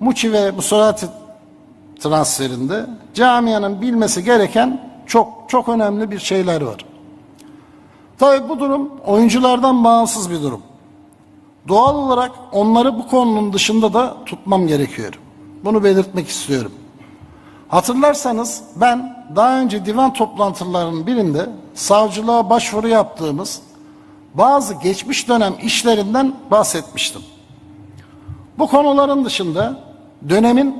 Muçi ve Musolati transferinde camianın bilmesi gereken çok çok önemli bir şeyler var. Tabii bu durum oyunculardan bağımsız bir durum. Doğal olarak onları bu konunun dışında da tutmam gerekiyor. Bunu belirtmek istiyorum. Hatırlarsanız ben daha önce divan toplantılarının birinde savcılığa başvuru yaptığımız bazı geçmiş dönem işlerinden bahsetmiştim. Bu konuların dışında dönemin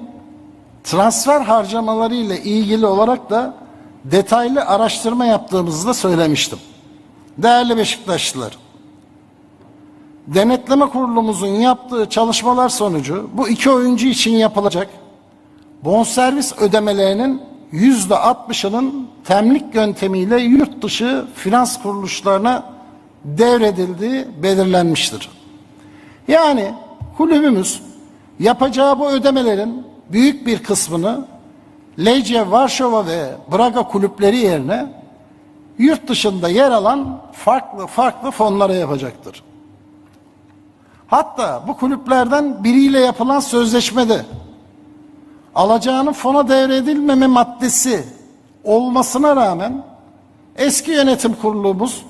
transfer harcamaları ile ilgili olarak da detaylı araştırma yaptığımızı da söylemiştim. Değerli Beşiktaşlılar, denetleme kurulumuzun yaptığı çalışmalar sonucu bu iki oyuncu için yapılacak bonservis ödemelerinin yüzde 60'ının temlik yöntemiyle yurt dışı finans kuruluşlarına devredildiği belirlenmiştir. Yani kulübümüz yapacağı bu ödemelerin büyük bir kısmını Lejje Varşova ve Braga kulüpleri yerine yurt dışında yer alan farklı farklı fonlara yapacaktır. Hatta bu kulüplerden biriyle yapılan sözleşmede alacağının fona devredilmeme maddesi olmasına rağmen eski yönetim kurulumuz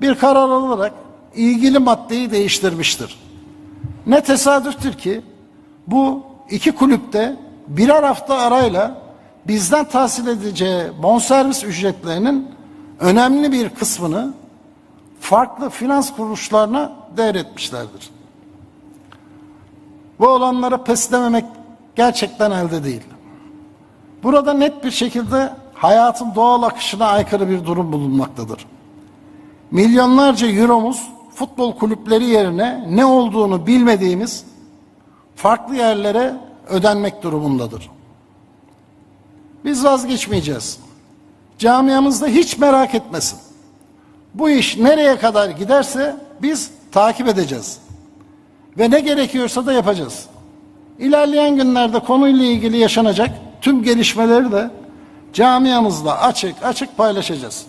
bir karar alarak ilgili maddeyi değiştirmiştir. Ne tesadüftür ki bu iki kulüpte birer hafta arayla bizden tahsil edeceği bonservis ücretlerinin önemli bir kısmını farklı finans kuruluşlarına devretmişlerdir. Bu olanlara pes dememek gerçekten elde değil. Burada net bir şekilde hayatın doğal akışına aykırı bir durum bulunmaktadır. Milyonlarca euromuz futbol kulüpleri yerine ne olduğunu bilmediğimiz farklı yerlere ödenmek durumundadır. Biz vazgeçmeyeceğiz. Camiamızda hiç merak etmesin. Bu iş nereye kadar giderse biz takip edeceğiz. Ve ne gerekiyorsa da yapacağız. İlerleyen günlerde konuyla ilgili yaşanacak tüm gelişmeleri de camiamızla açık açık paylaşacağız.